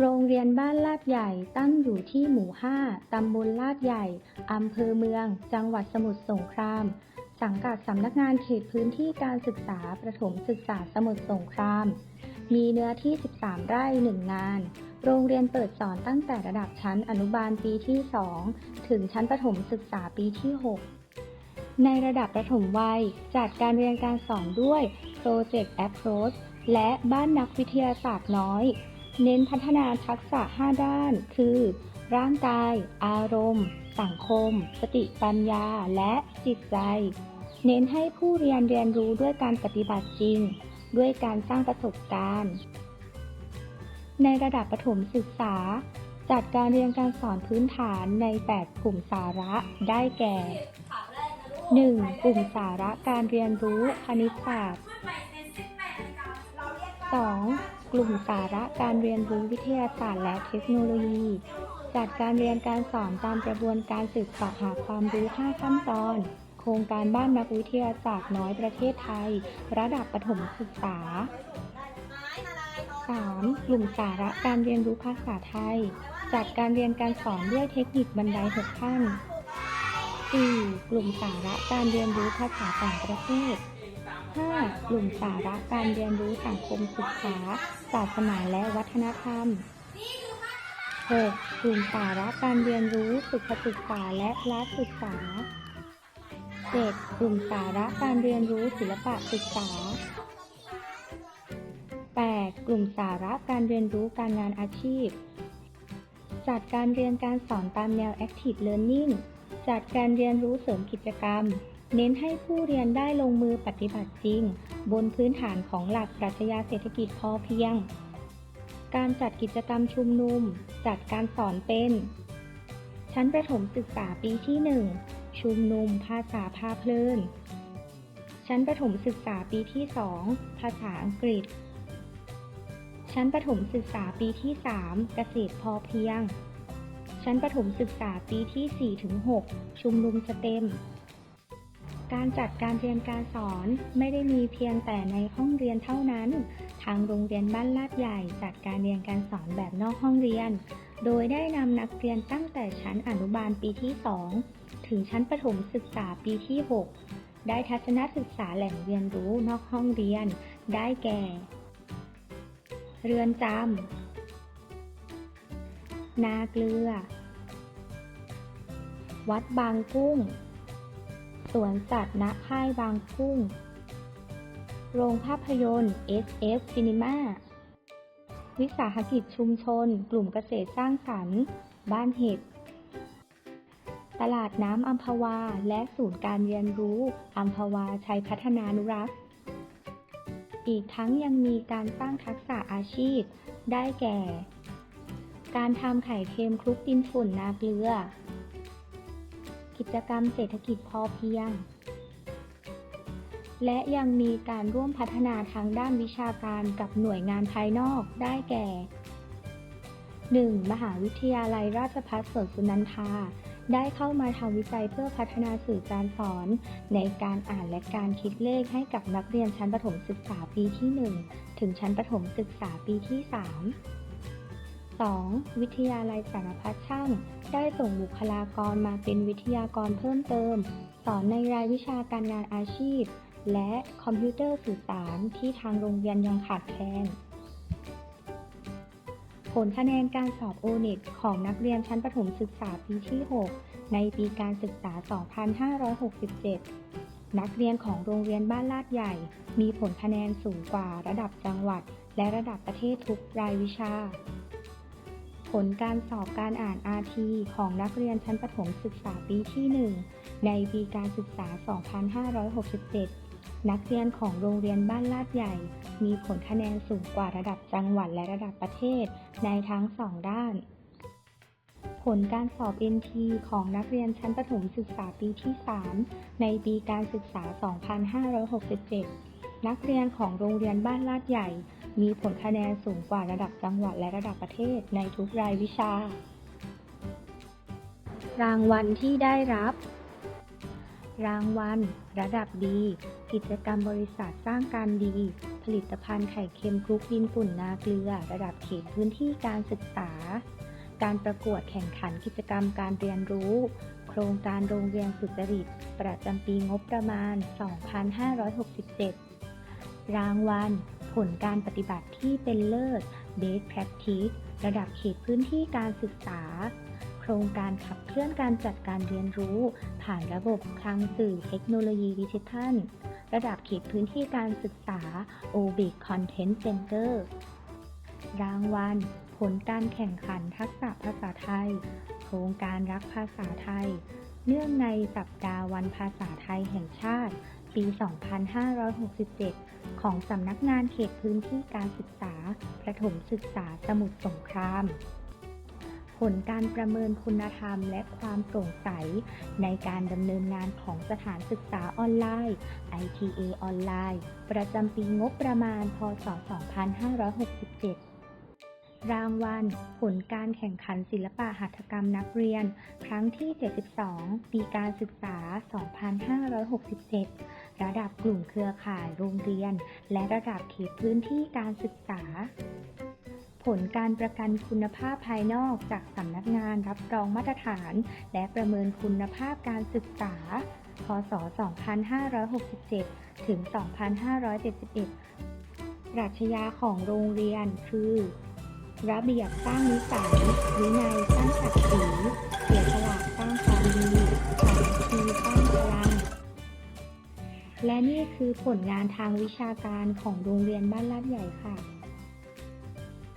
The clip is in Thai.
โรงเรียนบ้านลาดใหญ่ตั้งอยู่ที่หมู่ 5 ตำบลลาดใหญ่ อำเภอเมือง จังหวัดสมุทรสงคราม สังกัดสำนักงานเขตพื้นที่การศึกษาประถมศึกษาสมุทรสงคราม มีเนื้อที่ 13 ไร่ 1 งาน โรงเรียนเปิดสอนตั้งแต่ระดับชั้นอนุบาลปีที่ 2 ถึงชั้นประถมศึกษาปีที่ 6ในระดับประถมวัย จัดการเรียนการสอนด้วย Project Approach และบ้านนักวิทยาศาสตร์น้อย เน้นพัฒนาทักษะ 5 ด้าน คือ ร่างกาย อารมณ์ สังคม สติปัญญา และจิตใจ เน้นให้ผู้เรียนเรียนรู้ด้วยการปฏิบัติจริง ด้วยการสร้างประสบการณ์ ในระดับประถมศึกษา จัดการเรียนการสอนพื้นฐานใน 8 กลุ่มสาระได้แก่ 1. กลุ่มสาระการเรียนรู้คณิตศาสตร์ 2. กลุ่มสาระการเรียนรู้วิทยาศาสตร์และเทคโนโลยี จัดการเรียนการสอนตามกระบวนการสืบสาะหาความรู้ 5 ขั้นตอน โครงการบ้านนักวิทยาศาสตร์น้อยประเทศไทย ระดับประถมศึกษา 3. กลุ่มสาระการเรียนรู้ภาษาไทย จัดการเรียนการสอนด้วยเทคนิคบันไดหกขั้น 4. กลุ่มสาระการเรียนรู้ภาษาต่างประเทศ กลุ่มสาระการเรียนรู้สังคมศึกษา ศาสนาและวัฒนธรรม 6. กลุ่มสาระการเรียนรู้สุขศึกษาและรัฐศึกษา 7. กลุ่มสาระการเรียนรู้ศิลปะศึกษา 8. กลุ่มสาระการเรียนรู้การงานอาชีพ จัดการเรียนการสอนตามแนว Active Learning จัดการเรียนรู้เสริมกิจกรรม เน้นให้ผู้เรียนได้ลงมือปฏิบัติจริง บนพื้นฐานของหลักปรัชญาเศรษฐกิจพอเพียง การจัดกิจกรรมชุมนุม จัดการสอนเป็น ชั้นประถมศึกษาปีที่ 1 ชุมนุมภาษาพาเพลิน ชั้นประถมศึกษาปีที่ 2 ภาษาอังกฤษ ชั้นประถมศึกษาปีที่ 3 เกษตรพอเพียง ชั้นประถมศึกษาปีที่ 4-6 ชุมนุมสเต็ม การจัดการเรียนการสอนไม่ได้มีเพียงแต่ในห้องเรียนเท่านั้น ทางโรงเรียนบ้านลาดใหญ่จัดการเรียนการสอนแบบนอกห้องเรียน โดยได้นำนักเรียนตั้งแต่ชั้นอนุบาลปีที่ 2 ถึงชั้นประถมศึกษาปีที่ 6 ได้ทัศนศึกษาแหล่งเรียนรู้นอกห้องเรียน ได้แก่ เรือนจำนาเกลือ วัดบางกุ้ง สวนสัตว์ณค่ายบางกุ้ง โรงภาพยนตร์ SF Cinema วิสาหกิจชุมชน กลุ่มเกษตรสร้างสรรค์ บ้านเห็ด ตลาดน้ำอัมพวา และศูนย์การเรียนรู้อัมพวาชัยพัฒนานุรักษ์ อีกทั้งยังมีการสร้างทักษะอาชีพ ได้แก่ การทำไข่เค็มคลุกดินฝุ่นนาเกลือ กิจกรรมเศรษฐกิจพอเพียง และยังมีการร่วมพัฒนาทางด้านวิชาการกับหน่วยงานภายนอกได้แก่ 1. มหาวิทยาลัยราชภัฏสวนสุนันทา ได้เข้ามาทำวิจัยเพื่อพัฒนาสื่อการสอน ในการอ่านและการคิดเลขให้กับนักเรียนชั้นประถมศึกษาปีที่ 1 ถึงชั้นประถมศึกษาปีที่ 3 2. วิทยาลัยสารพัดช่าง ได้ส่งบุคลากรมาเป็นวิทยากรเพิ่มเติม สอนในรายวิชาการงานอาชีพ และคอมพิวเตอร์สื่อสารที่ทางโรงเรียนยังขาดแคลนผลคะแนนการสอบโอเน็ตของนักเรียนชั้นประถมศึกษาปีที่ 6 ในปีการศึกษา 2567 นักเรียนของโรงเรียนบ้านลาดใหญ่ มีผลคะแนนสูงกว่าระดับจังหวัด และระดับประเทศทุกรายวิชา ผลการสอบการอ่าน RT ของนักเรียนชั้นประถมศึกษาปีที่ 1 ในปีการศึกษา 2567 นักเรียนของโรงเรียนบ้านลาดใหญ่ มีผลคะแนนสูงกว่าระดับจังหวัดและระดับประเทศในทั้งสองด้าน ผลการสอบ NT ของนักเรียนชั้นประถมศึกษาปีที่ 3 ในปีการศึกษา 2567 นักเรียนของโรงเรียนบ้านลาดใหญ่ มีผลคะแนนสูงกว่าระดับจังหวัดและระดับประเทศในทุกรายวิชา รางวัลที่ได้รับ รางวัล ระดับดี กิจกรรมบริษัทสร้างการดี ผลิตภัณฑ์ไข่เค็มคลุกดินปุ่นนาเกลือ ระดับเขตพื้นที่การศึกษา การประกวดแข่งขันกิจกรรมการเรียนรู้ โครงการโรงเรียนสุจริต ประจำปีงบประมาณ 2567 รางวัล ผลการปฏิบัติที่เป็นเลิศ Best Practice ระดับเขตพื้นที่การศึกษา โครงการขับเคลื่อนการจัดการเรียนรู้ ผ่านระบบคลังสื่อเทคโนโลยีดิจิทัล ระดับเขตพื้นที่การศึกษา OBIC Content Center รางวัล ผลการแข่งขันทักษะภาษาไทย โครงการรักภาษาไทย เนื่องในสัปดาห์วันภาษาไทยแห่งชาติ ปี 2567 ของสำนักงานเขตพื้นที่การศึกษา ประถมศึกษาสมุทรสงคราม ผลการประเมินคุณธรรมและความโปร่งใส ในการดำเนินงานของสถานศึกษาออนไลน์ ITA ออนไลน์ ประจำปีงบประมาณ พศ 2567 รางวัล ผลการแข่งขันศิลปะหัตถกรรมนักเรียน ครั้งที่ 72 ปีการศึกษา 2567 ระดับกลุ่มเครือข่ายโรงเรียน และระดับเขตพื้นที่การศึกษา ผลการประกันคุณภาพภายนอกจากสำนักงานรับรองมาตรฐาน และประเมินคุณภาพการศึกษา พศ 2567 ถึง 2571 ปรัชญาของโรงเรียนคือ ระเบียบสร้างนิสัยวินัยสร้างศักดิ์ศรีเสียสละสร้างความดีสามัคคีสร้างพลัง และนี่คือผลงานทางวิชาการของโรงเรียนบ้านลาดใหญ่ค่ะ